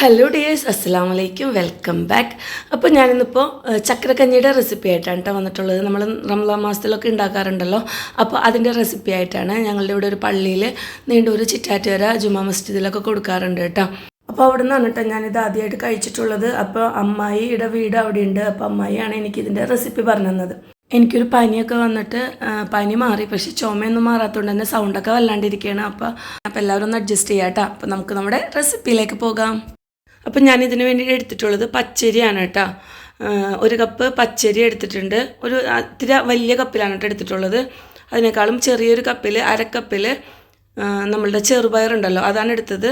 Hello dears അസ്സാം വലൈക്കും welcome back അപ്പോൾ ഞാനിന്നിപ്പോൾ ചക്രക്കഞ്ഞിയുടെ റെസിപ്പി ആയിട്ടാണ് കേട്ടോ വന്നിട്ടുള്ളത്. നമ്മൾ റംസാൻ മാസത്തിലൊക്കെ ഉണ്ടാക്കാറുണ്ടല്ലോ. അപ്പോൾ അതിന്റെ റെസിപ്പി ആയിട്ടാണ് ഞങ്ങളുടെ ഇവിടെ ഒരു പള്ളിയിൽ നീണ്ടൂർ ചിറ്റാറ്റുകര ജുമാ മസ്ജിദിലൊക്കെ കൊടുക്കാറുണ്ട് കേട്ടോ. അപ്പോൾ അവിടെ നിന്നാണ് കേട്ടോ ഞാനിത് ആദ്യമായിട്ട് കഴിച്ചിട്ടുള്ളത്. അപ്പോൾ അമ്മായിയുടെ വീട് അവിടെയുണ്ട്. അപ്പോൾ അമ്മായിയാണ് എനിക്ക് ഇതിന്റെ റെസിപ്പി പറഞ്ഞു തന്നത്. എനിക്കൊരു പനിയൊക്കെ വന്നിട്ട് പനി മാറി. പക്ഷെ ചുമയൊന്നും മാറാത്തതുകൊണ്ട് തന്നെ സൗണ്ടൊക്കെ വല്ലാണ്ടിരിക്കുകയാണ്. അപ്പോൾ അപ്പോൾ എല്ലാവരും ഒന്ന് അഡ്ജസ്റ്റ് ചെയ്യാം കേട്ടോ അപ്പോൾ നമുക്ക് നമ്മുടെ റെസിപ്പിയിലേക്ക് പോകാം. അപ്പം ഞാൻ ഇതിന് വേണ്ടി എടുത്തിട്ടുള്ളത് പച്ചരിയാണ് കേട്ടോ. ഒരു കപ്പ് പച്ചരി എടുത്തിട്ടുണ്ട്. ഒരു ഇത്തിരി വലിയ കപ്പിലാണ് കേട്ടോ എടുത്തിട്ടുള്ളത്. അതിനേക്കാളും ചെറിയൊരു കപ്പിൽ അരക്കപ്പിൽ നമ്മളുടെ ചെറുപയറുണ്ടല്ലോ അതാണ് എടുത്തത്.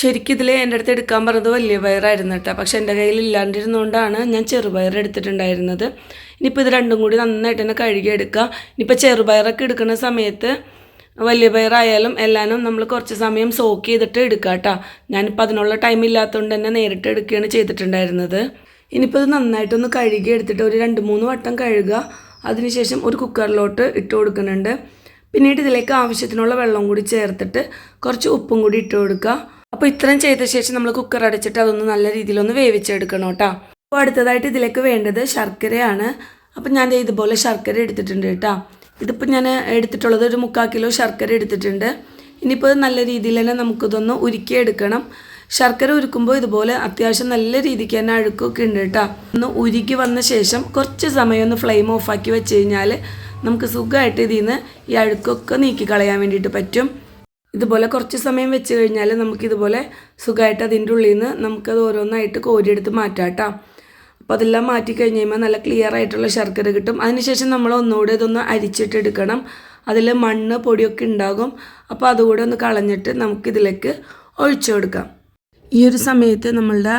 ശരിക്കും ഇതിൽ എന്റെ അടുത്ത് എടുക്കാൻ പറഞ്ഞത് വലിയ പയറായിരുന്നു കേട്ടോ. പക്ഷെ എന്റെ കയ്യിൽ ഇല്ലാണ്ടിരുന്നുകൊണ്ടാണ് ഞാൻ ചെറുപയർ എടുത്തിട്ടുണ്ടായിരുന്നത്. ഇനിയിപ്പോൾ ഇത് രണ്ടും കൂടി നന്നായിട്ട് തന്നെ കഴുകി എടുക്കുക ഇനിയിപ്പോൾ ചെറുപയറൊക്കെ എടുക്കുന്ന സമയത്ത് വലിയ പയറായാലും എല്ലാനും നമ്മൾ കുറച്ച് സമയം സോക്ക് ചെയ്തിട്ട് എടുക്കുക കേട്ടോ ഞാനിപ്പോൾ അതിനുള്ള ടൈം ഇല്ലാത്തതുകൊണ്ട് തന്നെ നേരിട്ട് എടുക്കുകയാണ് ചെയ്തിട്ടുണ്ടായിരുന്നത്. ഇനിയിപ്പോൾ ഇത് നന്നായിട്ടൊന്ന് കഴുകി എടുത്തിട്ട് ഒരു രണ്ട് മൂന്ന് വട്ടം കഴുകുക. അതിനുശേഷം ഒരു കുക്കറിലോട്ട് ഇട്ട് കൊടുക്കുന്നുണ്ട്. പിന്നീട് ഇതിലേക്ക് ആവശ്യത്തിനുള്ള വെള്ളം കൂടി ചേർത്തിട്ട് കുറച്ച് ഉപ്പും കൂടി ഇട്ട് കൊടുക്കുക. അപ്പോൾ ഇത്രയും ചെയ്ത ശേഷം നമ്മൾ കുക്കർ അടച്ചിട്ട് അതൊന്ന് നല്ല രീതിയിലൊന്ന് വേവിച്ചെടുക്കണം കേട്ടോ അപ്പോൾ അടുത്തതായിട്ട് ഇതിലേക്ക് വേണ്ടത് ശർക്കരയാണ്. അപ്പം ഞാൻ ഇതുപോലെ ശർക്കര എടുത്തിട്ടുണ്ട് കേട്ടോ ഇതിപ്പോൾ ഞാൻ എടുത്തിട്ടുള്ളത് ഒരു മുക്കാൽ കിലോ ശർക്കര എടുത്തിട്ടുണ്ട്. ഇനിയിപ്പോൾ നല്ല രീതിയിൽ തന്നെ നമുക്കിതൊന്ന് ഉരുക്കിയെടുക്കണം ശർക്കര ഉരുക്കുമ്പോൾ ഇതുപോലെ അത്യാവശ്യം നല്ല രീതിക്ക് തന്നെ അഴുക്കൊക്കെ ഉണ്ട് കേട്ടോ. ഒന്ന് ഉരുക്കി വന്ന ശേഷം കുറച്ച് സമയം ഒന്ന് ഫ്ലെയിം ഓഫാക്കി വെച്ച് കഴിഞ്ഞാൽ നമുക്ക് സുഖമായിട്ട് ഇതിൽ നിന്ന് ഈ അഴുക്കൊക്കെ നീക്കി കളയാൻ വേണ്ടിയിട്ട് പറ്റും. ഇതുപോലെ കുറച്ച് സമയം വെച്ച് കഴിഞ്ഞാൽ നമുക്കിതുപോലെ സുഖമായിട്ട് അതിന്റെ ഉള്ളിൽ നിന്ന് നമുക്കത് ഓരോന്നായിട്ട് കോരിയെടുത്ത് മാറ്റാം കേട്ടോ. അപ്പോൾ അതെല്ലാം മാറ്റി കഴിഞ്ഞ് കഴിയുമ്പോൾ നല്ല ക്ലിയർ ആയിട്ടുള്ള ശർക്കര കിട്ടും. അതിനുശേഷം നമ്മൾ ഒന്നുകൂടെ ഇതൊന്ന് അരിച്ചിട്ടെടുക്കണം അതിൽ മണ്ണ് പൊടിയൊക്കെ ഉണ്ടാകും. അപ്പോൾ അതുകൂടെ ഒന്ന് കളഞ്ഞിട്ട് നമുക്കിതിലേക്ക് ഒഴിച്ചു കൊടുക്കാം. ഈ ഒരു സമയത്ത് നമ്മളുടെ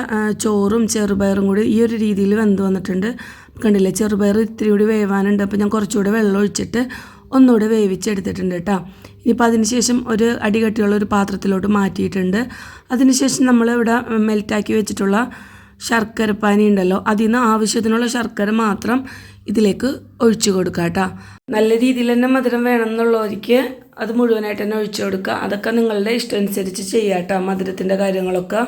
ചോറും ചെറുപയറും കൂടി ഈ ഒരു രീതിയിൽ വെന്ത് വന്നിട്ടുണ്ട്. കണ്ടില്ലേ? ചെറുപയർ ഇത്തിരി കൂടി വേവാനുണ്ട്. അപ്പോൾ ഞാൻ കുറച്ചുകൂടെ വെള്ളം ഒഴിച്ചിട്ട് ഒന്നുകൂടെ വേവിച്ചെടുത്തിട്ടുണ്ട് കേട്ടോ. ഇനിയിപ്പോൾ അതിനുശേഷം ഒരു അടികട്ടിയുള്ള ഒരു പാത്രത്തിലോട്ട് മാറ്റിയിട്ടുണ്ട്. അതിനുശേഷം നമ്മളിവിടെ മെൽറ്റാക്കി വെച്ചിട്ടുള്ള ശർക്കരപ്പാനി ഉണ്ടല്ലോ അതിൽ നിന്ന് ആവശ്യത്തിനുള്ള ശർക്കര മാത്രം ഇതിലേക്ക് ഒഴിച്ചു കൊടുക്കുക കേട്ടോ നല്ല രീതിയിൽ തന്നെ മധുരം വേണമെന്നുള്ളവർക്ക് അത് മുഴുവനായിട്ട് തന്നെ ഒഴിച്ചു കൊടുക്കുക അതൊക്കെ നിങ്ങളുടെ ഇഷ്ടം അനുസരിച്ച് ചെയ്യുക കേട്ടോ മധുരത്തിന്റെ കാര്യങ്ങളൊക്കെ.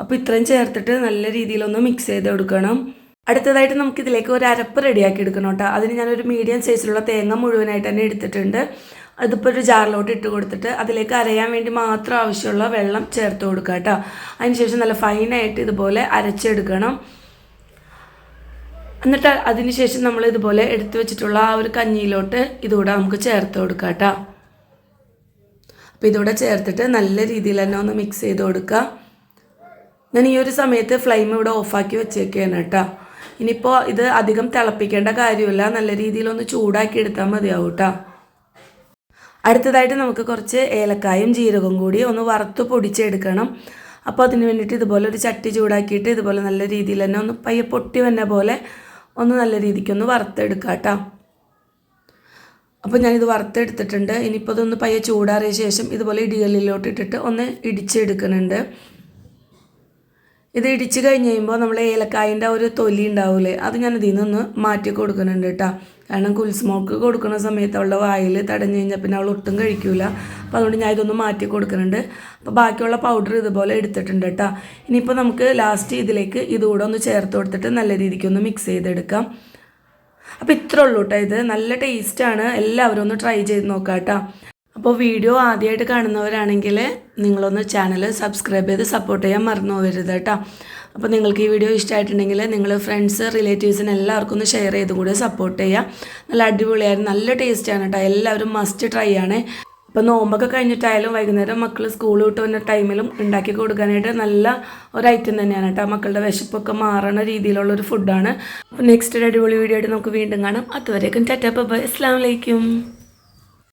അപ്പോൾ ഇത്രയും ചേർത്തിട്ട് നല്ല രീതിയിലൊന്ന് മിക്സ് ചെയ്ത് കൊടുക്കണം. അടുത്തതായിട്ട് നമുക്ക് ഇതിലേക്ക് ഒരു അരപ്പ് റെഡിയാക്കി എടുക്കണം കേട്ടോ അതിന് ഞാനൊരു മീഡിയം സൈസിലുള്ള തേങ്ങ മുഴുവനായിട്ട് തന്നെ എടുത്തിട്ടുണ്ട്. അതിപ്പോൾ ഒരു ജാറിലോട്ട് ഇട്ട് കൊടുത്തിട്ട് അതിലേക്ക് അരയാൻ വേണ്ടി മാത്രം ആവശ്യമുള്ള വെള്ളം ചേർത്ത് കൊടുക്കുക കേട്ടോ. അതിനുശേഷം നല്ല ഫൈനായിട്ട് ഇതുപോലെ അരച്ചെടുക്കണം. എന്നിട്ട് അതിനുശേഷം നമ്മൾ ഇതുപോലെ എടുത്തു വെച്ചിട്ടുള്ള ആ ഒരു കഞ്ഞിയിലോട്ട് ഇതുകൂടെ നമുക്ക് ചേർത്ത് കൊടുക്കുക കേട്ടോ. അപ്പോൾ ഇതുകൂടെ ചേർത്തിട്ട് നല്ല രീതിയിൽ തന്നെ ഒന്ന് മിക്സ് ചെയ്ത് കൊടുക്കുക. ഞാൻ ഈ ഒരു സമയത്ത് ഫ്ലെയിം ഇവിടെ ഓഫാക്കി വെച്ചേക്കാണ് കേട്ടോ. ഇനിയിപ്പോൾ ഇത് അധികം തിളപ്പിക്കേണ്ട കാര്യമില്ല. നല്ല രീതിയിലൊന്ന് ചൂടാക്കി എടുത്താൽ മതിയാവും കേട്ടോ. അടുത്തതായിട്ട് നമുക്ക് കുറച്ച് ഏലക്കായും ജീരകവും കൂടി ഒന്ന് വറുത്ത് പൊടിച്ചെടുക്കണം. അപ്പോൾ അതിന് വേണ്ടിയിട്ട് ഇതുപോലെ ഒരു ചട്ടി ചൂടാക്കിയിട്ട് ഇതുപോലെ നല്ല രീതിയിൽ തന്നെ ഒന്ന് പയ്യെ പൊട്ടി വന്ന പോലെ ഒന്ന് നല്ല രീതിക്കൊന്ന് വറുത്തെടുക്കാം കേട്ടോ. അപ്പോൾ ഞാനിത് വറുത്തെടുത്തിട്ടുണ്ട്. ഇനിയിപ്പോൾ ഇതൊന്ന് പയ്യെ ചൂടാറിയ ശേഷം ഇതുപോലെ ഇടികല്ലിലോട്ട് ഇട്ടിട്ട് ഒന്ന് ഇടിച്ചെടുക്കുന്നുണ്ട്. ഇത് ഇടിച്ച് കഴിഞ്ഞ് കഴിയുമ്പോൾ നമ്മൾ ഏലക്കായന്റെ ഒരു തൊലി ഉണ്ടാവില്ലേ അത് ഞാൻ ഇതിൽ നിന്ന് മാറ്റി കൊടുക്കുന്നുണ്ട് കേട്ടോ കാരണം കുൽസ്മോക്ക് കൊടുക്കുന്ന സമയത്ത് അവളുടെ വായിൽ തടഞ്ഞു കഴിഞ്ഞാൽ പിന്നെ അവൾ ഒട്ടും കഴിക്കൂല. അപ്പോൾ അതുകൊണ്ട് ഞാൻ ഇതൊന്ന് മാറ്റി കൊടുക്കുന്നുണ്ട്. അപ്പോൾ ബാക്കിയുള്ള പൗഡർ ഇതുപോലെ എടുത്തിട്ടുണ്ട് കേട്ടോ ഇനിയിപ്പോൾ നമുക്ക് ലാസ്റ്റ് ഇതിലേക്ക് ഇതുകൂടെ ഒന്ന് ചേർത്ത് കൊടുത്തിട്ട് നല്ല രീതിക്ക് ഒന്ന് മിക്സ് ചെയ്തെടുക്കാം. അപ്പോൾ ഇത്രേ ഉള്ളൂ കേട്ടോ ഇത്. നല്ല ടേസ്റ്റാണ് എല്ലാവരും ഒന്ന് ട്രൈ ചെയ്ത് നോക്കാം കേട്ടോ അപ്പോൾ വീഡിയോ ആദ്യമായിട്ട് കാണുന്നവരാണെങ്കിൽ നിങ്ങളൊന്ന് ചാനൽ സബ്സ്ക്രൈബ് ചെയ്ത് സപ്പോർട്ട് ചെയ്യാൻ മറന്നു പോകരുത് കേട്ടോ. അപ്പോൾ നിങ്ങൾക്ക് ഈ വീഡിയോ ഇഷ്ടമായിട്ടുണ്ടെങ്കിൽ നിങ്ങൾ ഫ്രണ്ട്സ് റിലേറ്റീവ്സിന് എല്ലാവർക്കും ഒന്ന് ഷെയർ ചെയ്ത് കൂടെ സപ്പോർട്ട് ചെയ്യുക നല്ല അടിപൊളിയായിരുന്നു നല്ല ടേസ്റ്റാണ് കേട്ടോ. എല്ലാവരും മസ്റ്റ് ട്രൈ ആണ്. അപ്പോൾ നോമ്പൊക്കെ കഴിഞ്ഞിട്ടായാലും വൈകുന്നേരം മക്കൾ സ്കൂൾ വിട്ട് വന്ന ടൈമിലും ഉണ്ടാക്കി കൊടുക്കാനായിട്ട് നല്ല ഒരു ഐറ്റം തന്നെയാണ് കേട്ടോ. മക്കളുടെ വിശപ്പൊക്കെ മാറണ രീതിയിലുള്ള ഒരു ഫുഡാണ് അപ്പോൾ നെക്സ്റ്റ് ഒരു അടിപൊളി വീഡിയോ ആയിട്ട് നമുക്ക് വീണ്ടും കാണാം. അതുവരേക്കും ടാറ്റാ ബൈ അസ്സാം വലൈക്കും